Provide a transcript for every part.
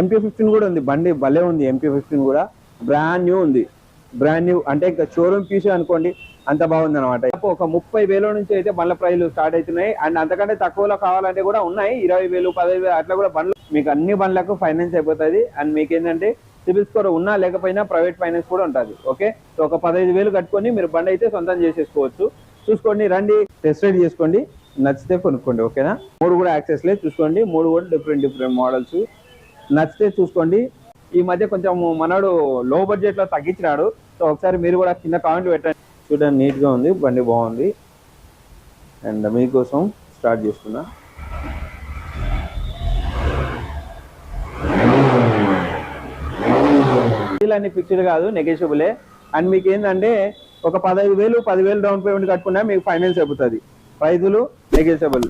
MP fifteen కూడా ఉంది. బండి భలే ఉంది ఎంపీ ఫిఫ్టీన్ కూడా. బ్రాండ్ న్యూ ఉంది. బ్రాండ్ న్యూ అంటే ఇంకా షోరూమ్ పీస్ అనుకోండి అంత బాగుంది అనమాట ఒక ముప్పై వేల నుంచి అయితే బండ్ల ప్రైలు స్టార్ట్ అవుతున్నాయి. అండ్ అంతకంటే తక్కువలో కావాలంటే కూడా ఉన్నాయి. ఇరవై వేలు పదహైదు వేలు అట్లా కూడా బండ్లు. మీకు అన్ని బండ్లకు ఫైనాన్స్ అయిపోతుంది. అండ్ మీకు ఏంటంటే సిబిల్ స్కోర్ ఉన్నా లేకపోయినా ప్రైవేట్ ఫైనాన్స్ కూడా ఉంటుంది. ఓకే? సో ఒక పదహైదు వేలు కట్టుకొని మీరు బండి అయితే సొంతం చేసేసుకోవచ్చు. చూసుకోండి రండి టెస్ట్ రైడ్ చేసుకోండి. నచ్చితే కొనుక్కోండి ఓకేనా? మూడు కూడా యాక్సెస్ లేదు చూసుకోండి మూడు కూడా డిఫరెంట్ డిఫరెంట్ మోడల్స్ నచ్చితే చూసుకోండి. ఈ మధ్య కొంచెం మనోడు లో బడ్జెట్లో తగ్గించినాడు. సో ఒకసారి మీరు కూడా కింద కామెంట్ పెట్టండి. చూడండి నీట్గా ఉంది. బండి బాగుంది. అండ్ మీకోసం స్టార్ట్ చేస్తున్నా. అన్ని ఫిక్స్డ్ కాదు నెగోషియబులే అండ్ మీకు ఏంటంటే ఒక పదహైదు వేలు పదివేలు డౌన్ పేమెంట్ కట్టుకున్నా మీకు ఫైనాన్స్ అయిపోతుంది. ప్రైజులు నెగోషియబుల్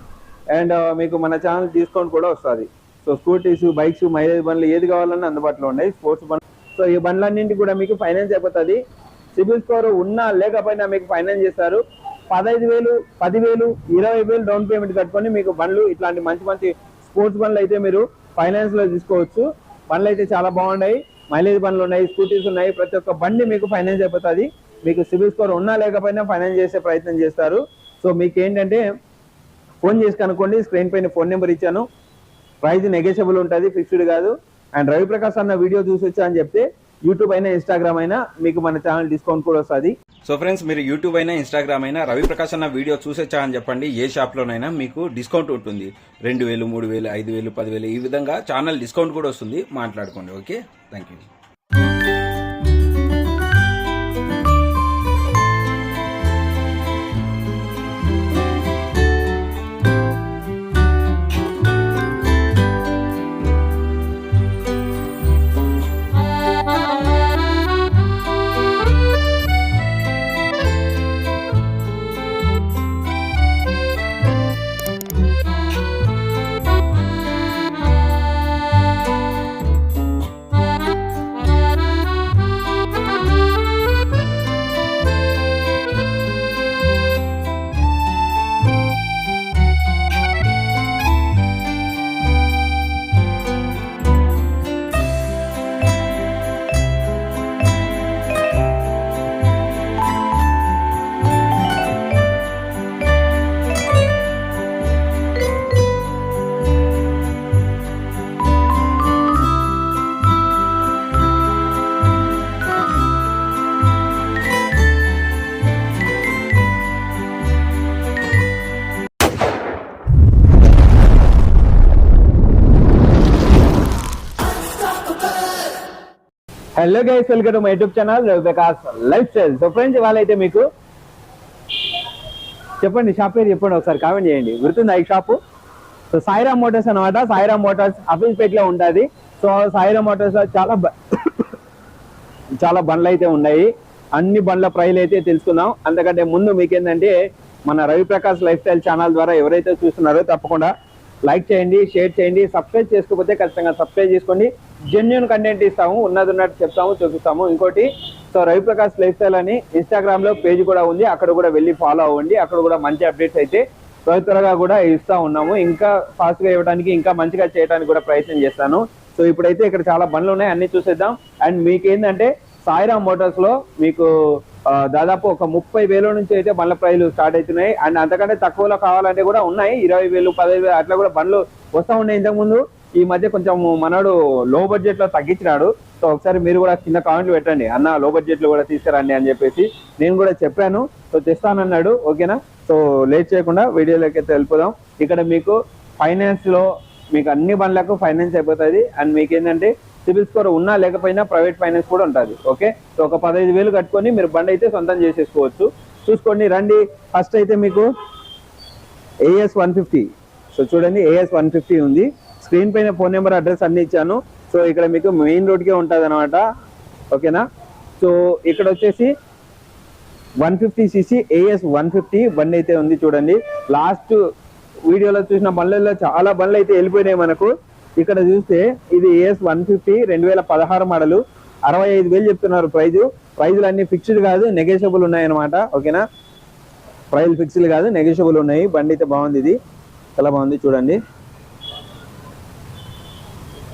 అండ్ మీకు మన ఛానల్ డిస్కౌంట్ కూడా వస్తుంది. సో స్కూటీస్ బైక్స్ మైలేజ్ బండ్లు ఏది కావాలన్నా అందుబాటులో ఉన్నాయి. స్పోర్ట్స్ బండ్లు. సో ఈ బండ్లన్నింటి కూడా మీకు ఫైనాన్స్ అయిపోతుంది. సిబిల్ స్కోర్ ఉన్నా లేకపోయినా మీకు ఫైనాన్స్ చేస్తారు. పదహైదు వేలు పదివేలు ఇరవై వేలు డౌన్ పేమెంట్ కట్టుకొని మీకు బండ్లు ఇట్లాంటి మంచి మంచి స్పోర్ట్స్ బండ్లు అయితే మీరు ఫైనాన్స్లో తీసుకోవచ్చు. బండ్లు అయితే చాలా బాగున్నాయి. మైలేజ్ బండ్లు ఉన్నాయి స్కూటీస్ ఉన్నాయి. ప్రతి ఒక్క బండి మీకు ఫైనాన్స్ అయిపోతుంది. మీకు సిబిల్ స్కోర్ ఉన్నా లేకపోయినా ఫైనాన్స్ చేసే ప్రయత్నం చేస్తారు. సో మీకు ఏంటంటే ఫోన్ చేసి కనుక్కోండి. స్క్రీన్ పైన ఫోన్ నెంబర్ ఇచ్చాను. ప్రైస్ నెగోషియబుల్ ఉంటుంది ఫిక్స్డ్ కాదు. అండ్ రవి ప్రకాష్ అన్న వీడియో చూసి వచ్చా అని చెప్తే యూట్యూబ్ అయినా ఇన్స్టాగ్రామ్ అయినా మీకు మన ఛానల్ డిస్కౌంట్ కూడా వస్తుంది. సో ఫ్రెండ్స్ మీరు యూట్యూబ్ అయినా ఇన్స్టాగ్రామ్ అయినా రవి ప్రకాష్ అన్న వీడియో చూసొచ్చా అని చెప్పండి. ఏ షాప్ లోనైనా మీకు డిస్కౌంట్ ఉంటుంది. రెండు వేలు మూడు వేలు ఐదు వేలు పదివేలు ఈ విధంగా ఛానల్ డిస్కౌంట్ కూడా వస్తుంది. మాట్లాడుకోండి okay thank you hello guys welcome to my YouTube channel Ravi lifestyle so friends ఇవాళ అయితే మీకు చెప్పండి షాప్ పేరు చెప్పండి ఒకసారి కామెంట్ చేయండి. గుర్తుందా ఈ షాపు సో సాయిరామ్ మోటార్స్ అనమాట సాయిరామ్ మోటార్స్ అఫీస్పేట్లో ఉంటుంది. సో సాయిరామ్ మోటార్స్లో చాలా చాలా బండ్లు అయితే ఉన్నాయి. అన్ని బండ్ల ప్రైలు అయితే తెలుసుకుందాం. అంతకంటే ముందు మీకేంటంటే మన Ravi Prakash lifestyle channel ద్వారా ఎవరైతే చూస్తున్నారో తప్పకుండా లైక్ చేయండి షేర్ చేయండి సబ్స్క్రైబ్ చేసుకోకపోతే ఖచ్చితంగా సబ్స్క్రైబ్ చేసుకోండి. జెన్యున్ కంటెంట్ ఇస్తాము ఉన్నది ఉన్నట్టు చెప్తాము చూపిస్తాము. ఇంకోటి సో రవిప్రకాష్ లైఫ్ స్టైల్ అని ఇన్స్టాగ్రామ్లో పేజ్ కూడా ఉంది. అక్కడ కూడా వెళ్ళి ఫాలో అవ్వండి. అక్కడ కూడా మంచి అప్డేట్స్ అయితే త్వర త్వరగా కూడా ఇస్తా ఉన్నాము. ఇంకా ఫాస్ట్గా ఇవ్వడానికి ఇంకా మంచిగా చేయడానికి కూడా ప్రయత్నం చేస్తాను. సో ఇప్పుడైతే ఇక్కడ చాలా బండ్లు ఉన్నాయి. అన్ని చూసేద్దాం. అండ్ మీకు ఏంటంటే సాయిరామ్ మోటార్స్లో మీకు దాదాపు ఒక ముప్పై వేల నుంచి అయితే బండ్ల ప్రైలు స్టార్ట్ అవుతున్నాయి. అండ్ అంతకంటే తక్కువలో కావాలంటే కూడా ఉన్నాయి. ఇరవై వేలు పదహైదు వేలు అట్లా కూడా బండ్లు వస్తూ ఉన్నాయి ఇంతకుముందు. ఈ మధ్య కొంచెం మనోడు లో బడ్జెట్లో తగ్గించినాడు. సో ఒకసారి మీరు కూడా కింద కామెంట్లు పెట్టండి. అన్న లో బడ్జెట్లో కూడా తీసుకురండి అని చెప్పేసి నేను కూడా చెప్పాను. సో తెస్తానన్నాడు. ఓకేనా? సో లేట్ చేయకుండా వీడియోలోకి అయితే వెళ్ళిపోదాం. ఇక్కడ మీకు ఫైనాన్స్లో మీకు అన్ని బండ్లకు ఫైనాన్స్ అయిపోతుంది. అండ్ మీకు ఏంటంటే సిబిల్ స్కోర్ ఉన్నా లేకపోయినా ప్రైవేట్ ఫైనాన్స్ కూడా ఉంటుంది. ఓకే? సో ఒక పదహైదు వేలు కట్టుకొని మీరు బండి అయితే సొంతం చేసేసుకోవచ్చు. చూసుకోండి రండి. ఫస్ట్ అయితే మీకు ఏఎస్ వన్ ఫిఫ్టీ సో చూడండి ఏఎస్ వన్ ఫిఫ్టీ ఉంది. స్క్రీన్ పైన ఫోన్ నెంబర్ అడ్రస్ అన్ని ఇచ్చాను. సో ఇక్కడ మీకు మెయిన్ రోడ్కే ఉంటుంది అనమాట ఓకేనా? సో ఇక్కడ వచ్చేసి one fifty CC AS one fifty బండి అయితే ఉంది చూడండి. లాస్ట్ వీడియోలో చూసిన బండ్లలో చాలా బండ్లు అయితే వెళ్ళిపోయినాయి మనకు. ఇక్కడ చూస్తే ఇది ఏఎస్ వన్ ఫిఫ్టీ రెండు వేల పదహారు మోడలు. అరవై ఐదు వేలు చెప్తున్నారు ప్రైజ్. ప్రైజులు అన్ని ఫిక్స్డ్ కాదు నెగోషియబుల్ ఉన్నాయి అనమాట ఓకేనా? ప్రైజులు ఫిక్స్డ్ కాదు నెగోషియబుల్ ఉన్నాయి. బండి అయితే బాగుంది ఇది. చాలా బాగుంది చూడండి.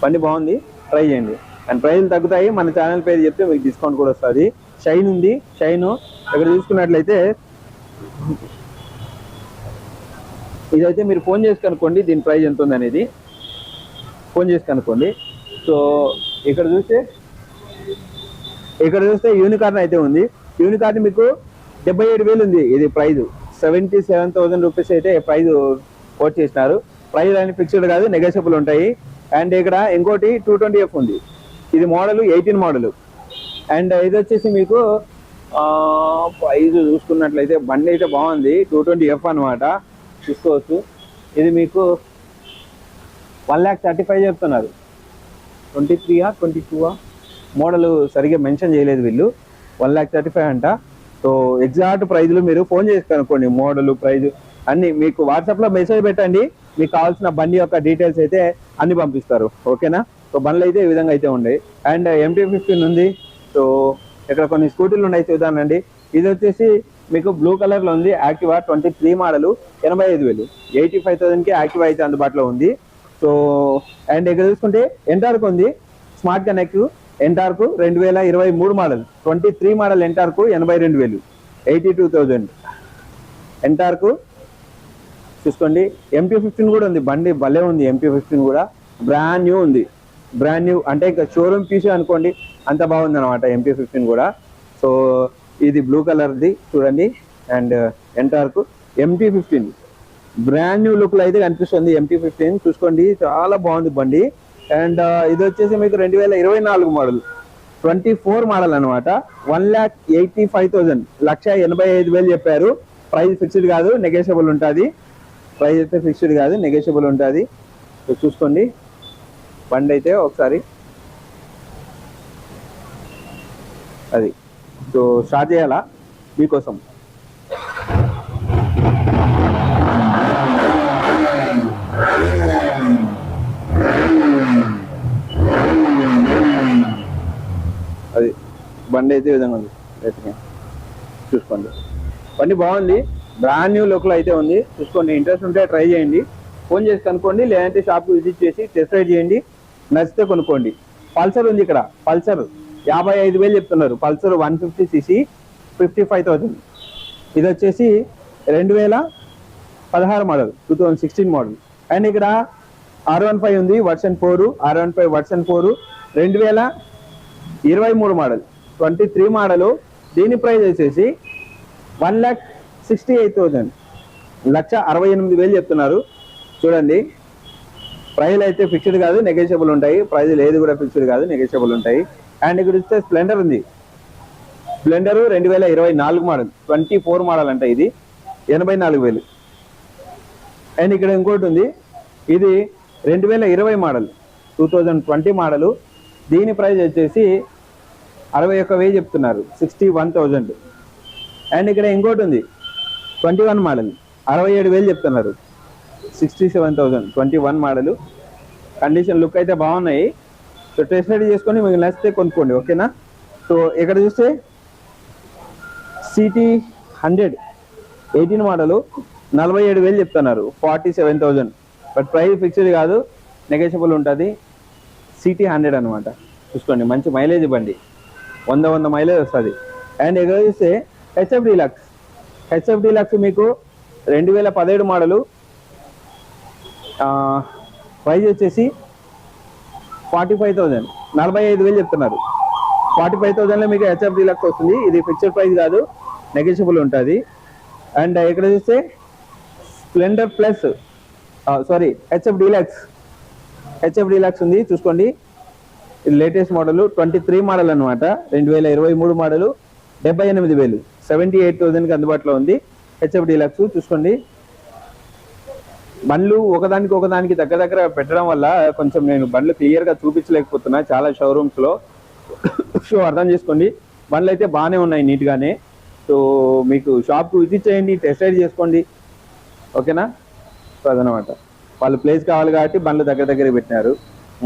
బండి బాగుంది ట్రై చేయండి. అండ్ ప్రైజ్లు తగ్గుతాయి మన ఛానల్ పేరు చెప్తే మీకు డిస్కౌంట్ కూడా వస్తుంది. షైన్ ఉంది షైన్ ఇక్కడ చూసుకున్నట్లయితే ఇదైతే మీరు ఫోన్ చేసి కనుక్కోండి దీని ప్రైజ్ ఎంత ఉంది అనేది. ఫోన్ చేసి కనుక్కోండి. సో ఇక్కడ చూస్తే ఇక్కడ చూస్తే యూనికార్న్ అయితే ఉంది. యూనికార్న్ మీకు డెబ్బై ఏడు వేలు ఉంది ఇది price seventy seven thousand rupees అయితే ప్రైజ్ కోట్ చేసినారు. ప్రైజ్ అని ఫిక్స్డ్ కాదు నెగోషియబుల్ ఉంటాయి. అండ్ ఇక్కడ ఇంకోటి టూ ట్వంటీ ఎఫ్ ఉంది. ఇది మోడల్ ఎయిటీన్ మోడల్. అండ్ ఇది వచ్చేసి మీకు ప్రైజ్ చూసుకున్నట్లయితే బండి అయితే బాగుంది. టూ ట్వంటీ ఎఫ్ అనమాట చూసుకోవచ్చు. ఇది మీకు వన్ ల్యాక్ థర్టీ ఫైవ్ చెప్తున్నారు. ట్వంటీ త్రీయా ట్వంటీ టూవా మోడల్ సరిగ్గా మెన్షన్ చేయలేదు వీళ్ళు. వన్ ల్యాక్ థర్టీ ఫైవ్ అంట సో ఎగ్జాక్ట్ ప్రైజ్లు మీరు ఫోన్ చేసి కనుక్కోండి. మోడల్ ప్రైజ్ అన్నీ మీకు వాట్సాప్లో మెసేజ్ పెట్టండి. మీకు కావాల్సిన బండి యొక్క డీటెయిల్స్ అయితే అన్ని పంపిస్తారు. ఓకేనా? సో బండ్లు అయితే ఈ విధంగా అయితే ఉన్నాయి. అండ్ ఎంటీ ఫిఫ్టీన్ ఉంది. సో ఇక్కడ కొన్ని స్కూటీలు ఉన్నాయి చూద్దానండి ఇది వచ్చేసి మీకు బ్లూ కలర్లో ఉంది. యాక్టివా ట్వంటీ త్రీ మోడల్ ఎనభై ఐదు వేలు. ఎయిటీ ఫైవ్ థౌసండ్కి యాక్టివా అయితే అందుబాటులో ఉంది. సో అండ్ ఇక్కడ చూసుకుంటే ఎంటార్క్ ఉంది. స్మార్ట్ కనెక్ట్ ఎంటార్క్ రెండు వేల ఇరవై మూడు model twenty three model Ntorq ఎనభై రెండు వేలు. ఎయిటీ టూ థౌజండ్ ఎంటార్క్ చూసుకోండి ఎంపీ ఫిఫ్టీన్ కూడా ఉంది. బండి భలే ఉంది. ఎంపీ ఫిఫ్టీన్ కూడా. బ్రాండ్ న్యూ ఉంది. బ్రాండ్ న్యూ అంటే ఇంకా షోరూమ్ పీసీ అనుకోండి అంత బాగుంది అనమాట ఎంపీ ఫిఫ్టీన్ కూడా. సో ఇది బ్లూ కలర్ది చూడండి. And Ntorq MP fifteen brand new లుక్లో అయితే కనిపిస్తుంది ఎంపీ ఫిఫ్టీన్ చూసుకోండి. చాలా బాగుంది బండి. అండ్ uh, ఇది వచ్చేసి మీకు రెండు వేల ఇరవై నాలుగు మోడల్ ట్వంటీ ఫోర్ మోడల్ అనమాట one lakh eighty five thousand. లక్ష ఎనభై ఐదు వేలు చెప్పారు. ప్రైస్ ఫిక్స్డ్ కాదు. నెగోషియబుల్ ఉంటుంది. ప్రైస్ అయితే ఫిక్స్డ్ కాదు నెగోషియబుల్ ఉంటుంది. సో చూసుకోండి. బండి అయితే ఒకసారి. అది. సో స్టార్ట్ చేయాలా? మీకోసం. అది. బండి అయితే విధంగా ఉంది. చూసుకోండి. బండి బాగుంది. బ్రాండ్ న్యూ లుక్లో అయితే ఉంది. చూసుకోండి ఇంట్రెస్ట్ ఉంటే ట్రై చేయండి. ఫోన్ చేసి కనుక్కోండి లేదంటే షాప్కి విజిట్ చేసి టెస్ట్ రైడ్ చేయండి. నచ్చితే కొనుక్కోండి. పల్సర్ ఉంది ఇక్కడ పల్సర్ యాభై ఐదు వేలు చెప్తున్నారు. Pulsar one fifty CC fifty five thousand. ఇది వచ్చేసి రెండు వేల పదహారు model two thousand sixteen model. And ఇక్కడ ఆర్ వన్ ఫైవ్ ఉంది version four R one five version four రెండు వేల ఇరవై మూడు మోడల్ ట్వంటీ త్రీ మోడల్. దీని ప్రైస్ వచ్చేసి one lakh sixty eight thousand లక్ష అరవై ఎనిమిది వేలు చెప్తున్నారు. చూడండి. ప్రైజ్లు అయితే ఫిక్స్డ్ కాదు నెగోషియబుల్ ఉంటాయి. ప్రైజ్ లేదు కూడా ఫిక్స్డ్ కాదు నెగోషియబుల్ ఉంటాయి. అండ్ ఇక్కడ ఇస్తే స్ప్లెండర్ ఉంది. స్ప్లెండర్ రెండు వేల ఇరవై నాలుగు మోడల్. ట్వంటీ ఫోర్ మోడల్ అంట ఇది. ఎనభై నాలుగు వేలు. అండ్ ఇక్కడ ఇంకోటి ఉంది. ఇది రెండు వేల ఇరవై model. Two thousand twenty model. దీని ప్రైస్ వచ్చేసి అరవై ఒక్క వెయ్యి చెప్తున్నారు. సిక్స్టీ వన్ థౌజండ్ అండ్ ఇక్కడ ఇంకోటి ఉంది. Twenty one model. అరవై ఏడు వేలు చెప్తున్నారు. Sixty seven thousand. Twenty one model. Condition look అయితే బాగున్నాయి. సో టెస్ట్ రెడీ చేసుకొని మీకు నచ్చితే కొనుక్కోండి ఓకేనా? సో ఇక్కడ చూస్తే సిటీ హండ్రెడ్. Eighteen model. నలభై ఏడు వేలు చెప్తున్నారు. Forty seven thousand but price fixed కాదు. నెగోషియబుల్ ఉంటుంది. సిటీ హండ్రెడ్ అనమాట చూసుకోండి మంచి మైలేజ్ బండి వంద వంద మైలేజ్ వస్తుంది. అండ్ ఇక్కడ చూస్తే హెచ్ఎఫ్ డీలక్స్. హెచ్ఎఫ్ డీలక్స్ మీకు రెండు వేల పదిహేడు మోడలు ప్రైజ్ వచ్చేసి ఫార్టీ ఫైవ్ థౌజండ్ నలభై ఐదు వేలు చెప్తున్నారు. ఫార్టీ ఫైవ్ థౌజండ్లో మీకు హెచ్ఎఫ్ డీలక్స్ వస్తుంది. ఇది ఫిక్స్డ్ ప్రైస్ కాదు నెగోషియబుల్ ఉంటుంది. అండ్ ఇక్కడ చూస్తే Splendor Plus sorry HF Deluxe HF Deluxe ఉంది చూసుకోండి. ఇది latest model twenty three model అనమాట రెండు వేల ఇరవై మూడు మోడలు డెబ్బై ఎనిమిది వేలు. సెవెంటీ ఎయిట్ థౌసండ్కి అందుబాటులో ఉంది. హెచ్ఎఫ్ డీలక్స్ చూసుకోండి. బండ్లు ఒకదానికి ఒకదానికి దగ్గర దగ్గర పెట్టడం వల్ల కొంచెం నేను బండ్లు క్లియర్గా చూపించలేకపోతున్నా చాలా షోరూమ్స్లో సో అర్థం చేసుకోండి. బండ్లు అయితే బాగానే ఉన్నాయి నీట్గానే. సో మీకు షాప్కి విజిట్ చేయండి టెస్ట్ రైడ్ చేసుకోండి. ఓకేనా? సో అదనమాట వాళ్ళు ప్లేస్ కావాలి కాబట్టి బండ్లు దగ్గర దగ్గర పెట్టినారు.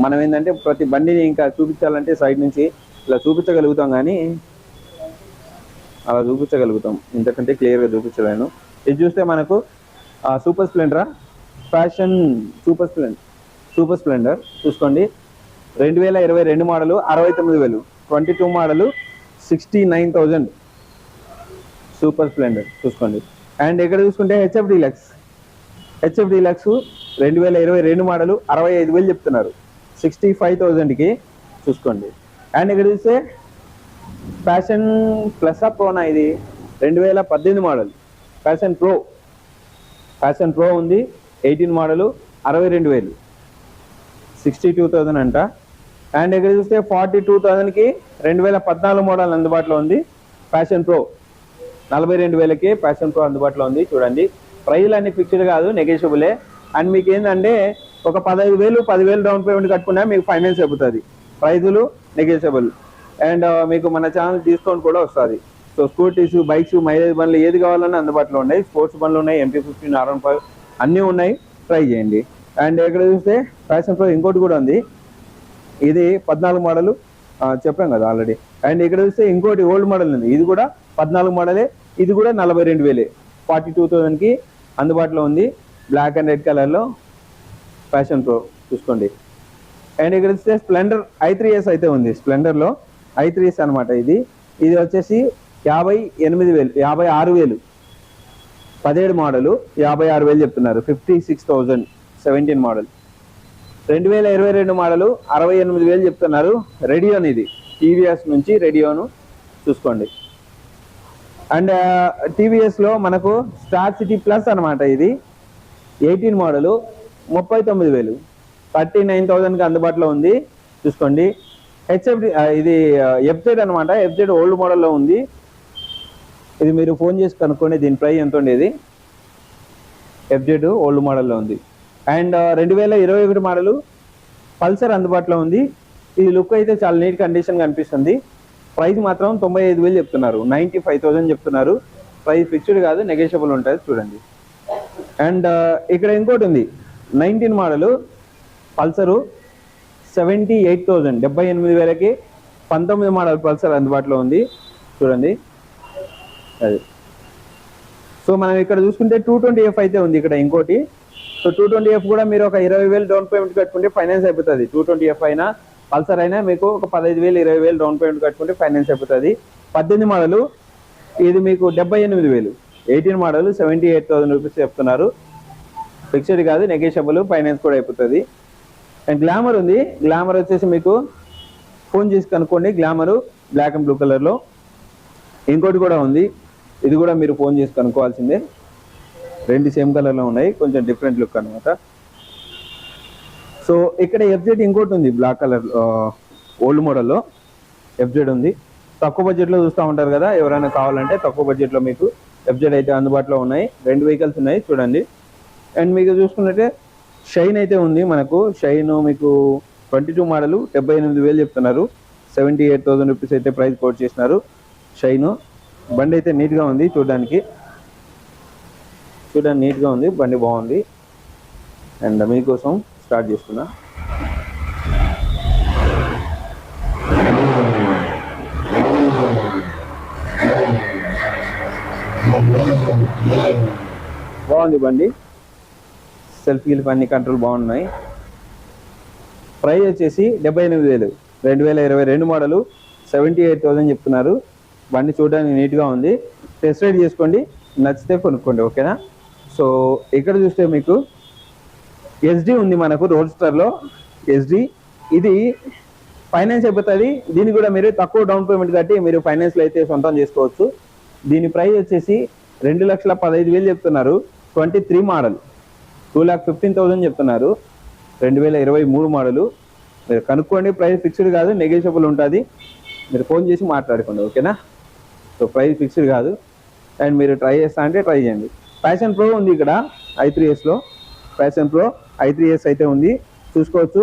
మనం ఏంటంటే ప్రతి బండిని ఇంకా చూపించాలంటే సైడ్ నుంచి ఇలా చూపించగలుగుతాం కానీ అలా చూపించగలుగుతాం. ఇంతకంటే క్లియర్గా చూపించలేను. ఇది చూస్తే మనకు super స్ప్లెండరా? Passion Super Splendor Super Splendor. చూసుకోండి. రెండు వేల ఇరవై రెండు మోడలు అరవై తొమ్మిది వేలు. Twenty two model sixty nine thousand. Super Splendor. చూసుకోండి. అండ్ ఇక్కడ చూసుకుంటే హెచ్ఎఫ్ డీలక్స్. హెచ్ఎఫ్ డీలక్స్ రెండు వేల ఇరవై రెండు మోడలు అరవై ఐదు వేలు చెప్తున్నారు. సిక్స్టీ ఫైవ్ థౌజండ్కి. చూసుకోండి. అండ్ ఇక్కడ చూస్తే ఫ్యాషన్ ప్లస్ ప్రోనా ఇది రెండు వేల పద్దెనిమిది model Passion Pro Passion Pro ఉంది ఎయిటీన్ మోడలు అరవై రెండు వేలు. సిక్స్టీ టూ థౌజండ్ అంట. అండ్ ఇక్కడ చూస్తే ఫార్టీ టూ థౌజండ్కి రెండు వేల పద్నాలుగు మోడల్ అందుబాటులో ఉంది ఫ్యాషన్ ప్రో నలభై రెండు వేలకి ప్యాషన్ ప్రో అందుబాటులో ఉంది చూడండి. ప్రైజ్లు అన్ని ఫిక్స్డ్ కాదు నెగోషియబులే అండ్ మీకు ఏంటంటే ఒక పదహైదు వేలు పదివేలు డౌన్ పేమెంట్ కట్టుకున్నా మీకు ఫైనాన్స్ అయిపోతుంది. ప్రైజులు నెగోషియబుల్ అండ్ మీకు మన ఛానల్ డిస్కౌంట్ కూడా వస్తుంది. సో స్కూటీస్ బైక్స్ మైలేజ్ బండ్లు ఏది కావాలన్నా అందుబాటులో ఉన్నాయి. స్పోర్ట్స్ బండ్లు ఉన్నాయి MP fifteen R one five అన్నీ ఉన్నాయి. ట్రై చేయండి. అండ్ ఇక్కడ చూస్తే ఫ్యాషన్ ప్రో ఇంకోటి కూడా ఉంది. ఇది పద్నాలుగు మోడలు చెప్పాం కదా ఆల్రెడీ అండ్ ఇక్కడ చూస్తే ఇంకోటి ఓల్డ్ మోడల్ ఉంది. ఇది కూడా పద్నాలుగు మోడలే ఇది కూడా నలభై రెండు వేలే. ఫార్టీ టూ థౌజండ్కి అందుబాటులో ఉంది. బ్లాక్ అండ్ రెడ్ కలర్లో ఫ్యాషన్ ప్రో చూసుకోండి. అండ్ ఇక్కడ చూస్తే స్ప్లెండర్ ఐ త్రీ ఎస్ అయితే ఉంది. స్ప్లెండర్లో ఐ త్రీస్ అనమాట ఇది. ఇది వచ్చేసి యాభై ఎనిమిది వేలు యాభై ఆరు వేలు. పదిహేడు మోడలు యాభై ఆరు వేలు చెప్తున్నారు. Fifty six thousand seventeen model. రెండు వేల ఇరవై రెండు మోడలు అరవై ఎనిమిది వేలు చెప్తున్నారు. రెడియోన్ ఇది. టీవీఎస్ నుంచి రెడియోను చూసుకోండి. అండ్ టీవీఎస్లో మనకు స్టార్ సిటీ ప్లస్ అనమాట ఇది. ఎయిటీన్ మోడలు ముప్పై తొమ్మిది వేలు. థర్టీ నైన్ థౌజండ్కి అందుబాటులో ఉంది. చూసుకోండి. హెచ్ఎఫ్ ఇది ఎఫ్జెడ్ అనమాట ఎఫ్జెడ్ ఓల్డ్ మోడల్లో ఉంది. ఇది మీరు ఫోన్ చేసి కనుక్కోండి దీని ప్రైస్ ఎంత ఉండేది? ఎఫ్జెడ్ ఓల్డ్ మోడల్లో ఉంది. అండ్ రెండు వేల ఇరవై ఒకటి మోడలు పల్సర్ అందుబాటులో ఉంది. ఇది లుక్ అయితే చాలా నీట్ కండిషన్ కనిపిస్తుంది. ప్రైస్ మాత్రం తొంభై ఐదు వేలు చెప్తున్నారు. నైంటీ ఫైవ్ థౌసండ్ చెప్తున్నారు. ప్రైస్ ఫిక్స్డ్ కాదు నెగోషియబుల్ ఉంటుంది. చూడండి. అండ్ ఇక్కడ ఇంకోటి ఉంది. Nineteen model Pulsar seventy eight thousand డెబ్బై ఎనిమిది వేలకి పంతొమ్మిది మోడల్ పల్సర్ అందుబాటులో ఉంది. చూడండి. అది. సో మనం ఇక్కడ చూసుకుంటే టూ ట్వంటీ ఎఫ్ అయితే ఉంది ఇక్కడ ఇంకోటి. సో టూ ట్వంటీ ఎఫ్ కూడా మీరు ఒక ఇరవై వేలు డౌన్ పేమెంట్ కట్టుకుంటే ఫైనాన్స్ అయిపోతుంది. టూ ట్వంటీ ఎఫ్ అయినా పల్సర్ అయినా మీకు ఒక పదహైదు వేలు ఇరవై వేలు డౌన్ పేమెంట్ కట్టుకుంటే ఫైనాన్స్ అయిపోతుంది. పద్దెనిమిది మోడలు ఇది మీకు డెబ్బై ఎనిమిది వేలు. Eighteen model seventy eight thousand rupees చెప్తున్నారు. ఫిక్స్డ్ కాదు నెగేషియబుల్ ఫైనాన్స్ కూడా అయిపోతుంది. గ్లామర్ ఉంది. గ్లామర్ వచ్చేసి మీకు ఫోన్ చేసి కనుక్కోండి. గ్లామరు బ్లాక్ అండ్ బ్లూ కలర్లో ఇంకోటి కూడా ఉంది. ఇది కూడా మీరు ఫోన్ చేసి కనుక్కోవాల్సిందే. రెండు సేమ్ కలర్లో ఉన్నాయి. కొంచెం డిఫరెంట్ లుక్ అనమాట సో ఇక్కడ ఎఫ్జెడ్ ఇంకోటి ఉంది బ్లాక్ కలర్ ఓల్డ్ మోడల్లో ఎఫ్జెడ్ ఉంది. తక్కువ బడ్జెట్లో చూస్తూ ఉంటారు కదా ఎవరైనా కావాలంటే తక్కువ బడ్జెట్లో మీకు ఎఫ్జెడ్ అయితే అందుబాటులో ఉన్నాయి. రెండు వెహికల్స్ ఉన్నాయి చూడండి. అండ్ మీకు చూసుకున్నట్టే షైన్ అయితే ఉంది మనకు. షైన్ మీకు ట్వంటీ టూ మోడల్ డెబ్బై ఎనిమిది వేలు చెప్తున్నారు. సెవెంటీ ఎయిట్ థౌసండ్ రూపీస్ అయితే ప్రైస్ కోట్ చేసినారు. షైన్ బండి అయితే నీట్గా ఉంది చూడడానికి. చూడడానికి నీట్గా ఉంది బండి బాగుంది. అండ్ మీకోసం స్టార్ట్ చేస్తున్నా. బాగుంది బండి. సెల్ఫ్ అన్ని కంట్రోల్ బాగున్నాయి. ప్రైస్ వచ్చేసి డెబ్బై ఎనిమిది వేలు. రెండు వేల ఇరవై రెండు మోడలు సెవెంటీ ఎయిట్ థౌసండ్ చెప్తున్నారు. బండి చూడడానికి నీట్గా ఉంది. టెస్ట్ రైడ్ చేసుకోండి. నచ్చితే కొనుక్కోండి ఓకేనా? సో ఇక్కడ చూస్తే మీకు ఎస్డి ఉంది మనకు రోడ్ స్టార్లో ఎస్డి ఇది ఫైనాన్స్ అయిపోతుంది. దీన్ని కూడా మీరు తక్కువ డౌన్ పేమెంట్ కట్టి మీరు ఫైనాన్స్లో అయితే సొంతం చేసుకోవచ్చు. దీని ప్రైస్ వచ్చేసి రెండు లక్షల పదహైదు వేలు చెప్తున్నారు. Twenty three model. Two lakh fifteen thousand చెప్తున్నారు. రెండు వేల ఇరవై మూడు మోడలు మీరు కనుక్కోండి ప్రైస్ ఫిక్స్డ్ కాదు నెగోషియబుల్ ఉంటుంది. మీరు ఫోన్ చేసి మాట్లాడుకోండి ఓకేనా సో ప్రైస్ ఫిక్స్డ్ కాదు. అండ్ మీరు ట్రై చేస్తా అంటే ట్రై చేయండి. ప్యాషన్ ప్రో ఉంది ఇక్కడ I three ఎస్లో Passion Pro I three S అయితే ఉంది. చూసుకోవచ్చు.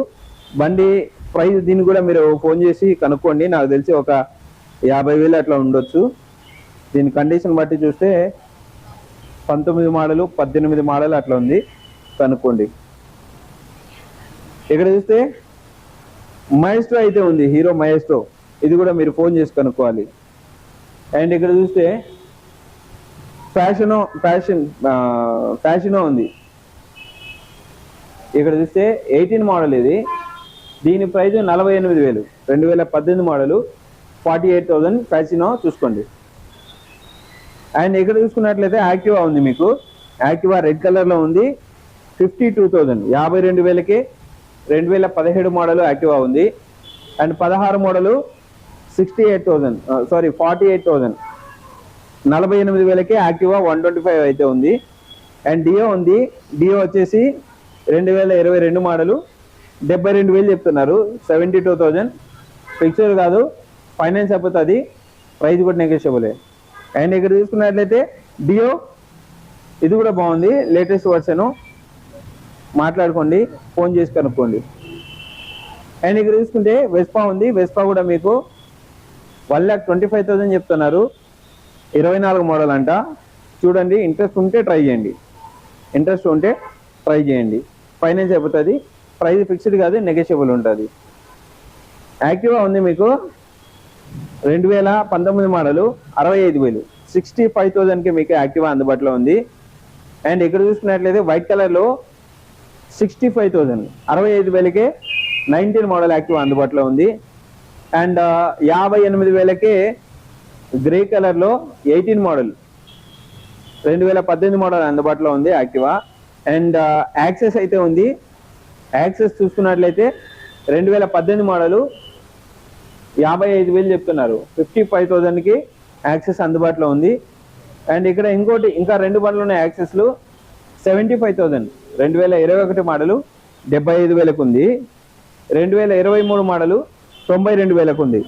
బండి ప్రైస్ దీన్ని కూడా మీరు ఫోన్ చేసి కనుక్కోండి. నాకు తెలిసి ఒక యాభై వేలు అట్లా ఉండొచ్చు. దీని కండిషన్ బట్టి చూస్తే పంతొమ్మిది మోడలు పద్దెనిమిది మోడల్ అట్లా ఉంది. కనుక్కోండి ఇక్కడ చూస్తే మహేస్ట్రో అయితే ఉంది హీరో మహేస్ట్రో ఇది కూడా మీరు ఫోన్ చేసి కనుక్కోవాలి. అండ్ ఇక్కడ చూస్తే ఫ్యాషనో ఫ్యాషన్ ఫ్యాషనో ఉంది. ఇక్కడ చూస్తే ఎయిటీన్ మోడల్ ఇది. దీని ప్రైజ్ నలభై ఎనిమిది వేలు. రెండు వేల పద్దెనిమిది model forty eight thousand Fascino చూసుకోండి. అండ్ ఇక్కడ చూసుకున్నట్లయితే యాక్టివా ఉంది మీకు. యాక్టివా రెడ్ కలర్లో ఉంది. Fifty two thousand. యాభై రెండు వేలకి రెండు వేల పదిహేడు మోడల్ యాక్టివా ఉంది. అండ్ పదహారు model sixty eight thousand. Sorry forty eight thousand. నలభై ఎనిమిది వేలకి యాక్టివా వన్ ట్వంటీ ఫైవ్ అయితే ఉంది. అండ్ డియో ఉంది. డియో వచ్చేసి రెండు వేల ఇరవై రెండు మోడలు. డెబ్బై రెండు వేలు చెప్తున్నారు. Seventy two thousand. ఫిక్స్డ్ కాదు. ఫైనాన్స్ అయిపోతుంది. ప్రైస్ కూడా నెగోషియబులే అండ్ ఇక్కడ చూసుకున్నట్లయితే డియో ఇది కూడా బాగుంది. లేటెస్ట్ వర్షన్ మాట్లాడుకోండి ఫోన్ చేసి కనుక్కోండి. అండ్ ఇక్కడ చూసుకుంటే వెస్పా ఉంది. వెస్పా కూడా మీకు one lakh twenty five thousand చెప్తున్నారు. ఇరవై నాలుగు మోడల్ అంట. చూడండి ఇంట్రెస్ట్ ఉంటే ట్రై చేయండి. ఇంట్రెస్ట్ ఉంటే ట్రై చేయండి. ఫైనాన్స్ అయిపోతుంది. ప్రైస్ ఫిక్స్డ్ కాదు నెగోషియబుల్ ఉంటుంది. యాక్టివా ఉంది మీకు? రెండు వేల పంతొమ్మిది మోడలు అరవై ఐదు వేలు. సిక్స్టీ ఫైవ్ థౌజండ్కి మీకు యాక్టివా అందుబాటులో ఉంది. అండ్ ఇక్కడ చూసుకున్నట్లయితే వైట్ కలర్లో సిక్స్టీ ఫైవ్ థౌజండ్ అరవై ఐదు వేలకే నైన్టీన్ మోడల్ యాక్టివా అందుబాటులో ఉంది. అండ్ uh, యాభై ఎనిమిది వేలకే గ్రే కలర్లో ఎయిటీన్ మోడల్ రెండు వేల పద్దెనిమిది మోడల్ అందుబాటులో ఉంది యాక్టివా అండ్ యాక్సెస్ అయితే ఉంది. యాక్సెస్ చూసుకున్నట్లయితే రెండు వేల పద్దెనిమిది మోడలు యాభై ఐదు వేలు చెప్తున్నారు. ఫిఫ్టీ ఫైవ్ థౌజండ్కి యాక్సెస్ అందుబాటులో ఉంది. అండ్ ఇక్కడ ఇంకోటి ఇంకా రెండు బండ్లు ఉన్నాయి యాక్సెస్లు సెవెంటీ ఫైవ్ థౌజండ్ రెండు వేల ఇరవై ఒకటి మోడలు డెబ్బై ఐదు వేలకు ఉంది రెండు వేల ఇరవై మూడు మోడలు తొంభై రెండు వేలకు ఉంది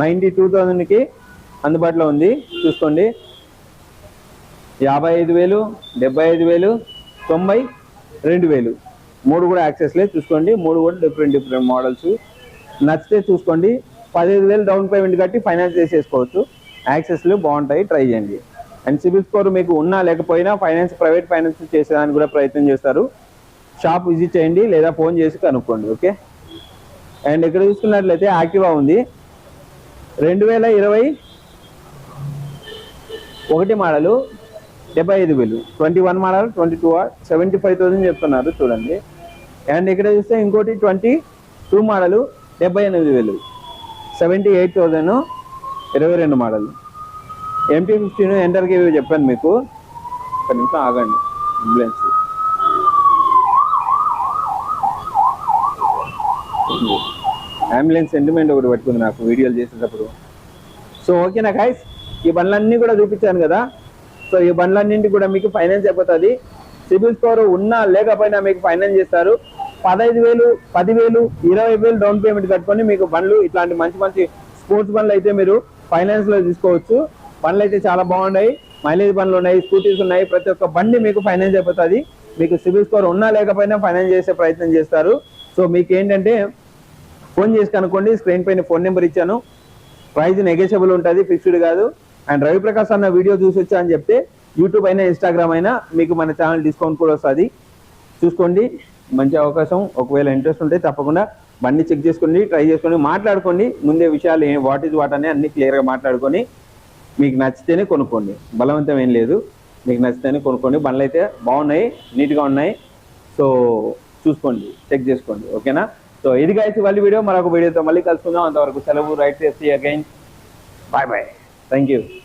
నైంటీ టూ థౌజండ్కి అందుబాటులో ఉంది. చూసుకోండి. యాభై ఐదు వేలు డెబ్బై ఐదు వేలు తొంభై రెండు వేలు. మూడు కూడా యాక్సెస్లే చూసుకోండి. మూడు కూడా డిఫరెంట్ డిఫరెంట్ మోడల్స్. నచ్చితే చూసుకోండి. పదిహేను వేలు డౌన్ పేమెంట్ కట్టి ఫైనాన్స్ చేసేసుకోవచ్చు. యాక్సెస్లు బాగుంటాయి. ట్రై చేయండి. అండ్ సిబిల్ స్కోర్ మీకు ఉన్నా లేకపోయినా ఫైనాన్స్ ప్రైవేట్ ఫైనాన్స్ చేసేదానికి కూడా ప్రయత్నం చేస్తారు. షాప్ విజిట్ చేయండి లేదా ఫోన్ చేసి కనుక్కోండి ఓకే అండ్ ఇక్కడ చూసుకున్నట్లయితే యాక్టివా ఉంది. రెండు వేల ఇరవై ఒకటి మోడలు డెబ్బై ఐదు వేలు. Twenty one model twenty two seventy five thousand చెప్తున్నారు చూడండి. అండ్ ఇక్కడ చూస్తే ఇంకోటి ట్వంటీ టూ మోడలు డెబ్బై ఎనిమిది వేలు. సెవెంటీ ఎయిట్ థౌసండ్ ఇరవై రెండు మోడల్. ఎంపీ ఫిఫ్టీన్ ఎంటర్కి చెప్పాను మీకు. ఒక నిమిషం ఆగండి. అంబులెన్స్. అంబులెన్స్ సెంటిమెంట్ ఒకటి పట్టుకుంది నాకు వీడియోలు చేసేటప్పుడు. సో ఓకేనా గైస్ ఈ బండ్లన్నీ కూడా చూపించాను కదా. సో ఈ బండ్లన్నింటి కూడా మీకు ఫైనాన్స్ అయిపోతుంది. సిబిల్ స్కోర్ ఉన్నా లేకపోయినా మీకు ఫైనాన్స్ చేస్తారు. పదహైదు వేలు పదివేలు ఇరవై వేలు డౌన్ పేమెంట్ కట్టుకొని మీకు బండ్లు ఇట్లాంటి మంచి మంచి స్పోర్ట్స్ బండ్లు అయితే మీరు ఫైనాన్స్లో తీసుకోవచ్చు. బండ్లు అయితే చాలా బాగున్నాయి. మైలేజ్ బండ్లు ఉన్నాయి స్కూటీస్ ఉన్నాయి. ప్రతి ఒక్క బండి మీకు ఫైనాన్స్ అయిపోతుంది. మీకు సిబిల్ స్కోర్ ఉన్నా లేకపోయినా ఫైనాన్స్ చేసే ప్రయత్నం చేస్తారు. సో మీకు ఏంటంటే ఫోన్ చేసి కనుక్కోండి. స్క్రీన్ పైన ఫోన్ నెంబర్ ఇచ్చాను. ప్రైజ్ నెగోషియబుల్ ఉంటుంది ఫిక్స్డ్ కాదు. అండ్ రవి ప్రకాష్ అన్న వీడియో చూసి వచ్చా అని చెప్తే యూట్యూబ్ అయినా ఇన్స్టాగ్రామ్ అయినా మీకు మన ఛానల్ డిస్కౌంట్ కూడా వస్తుంది. చూసుకోండి. మంచి అవకాశం. ఒకవేళ ఇంట్రెస్ట్ ఉంటే తప్పకుండా బండి చెక్ చేసుకోండి ట్రై చేసుకోండి మాట్లాడుకోండి. ముందే విషయాలు వాట్ ఈజ్ వాట్ అని అన్ని క్లియర్గా మాట్లాడుకొని మీకు నచ్చితేనే కొనుక్కోండి. బలవంతం ఏం లేదు. మీకు నచ్చితేనే కొనుక్కోండి. బండ్లు అయితే బాగున్నాయి నీట్గా ఉన్నాయి. సో చూసుకోండి. చెక్ చేసుకోండి. ఓకేనా? సో ఇది guys ఇవాళ వీడియో. మరొక వీడియోతో మళ్ళీ కలుసుకుందాం. అంతవరకు సెలవు. రైట్ చేసి again bye bye thank you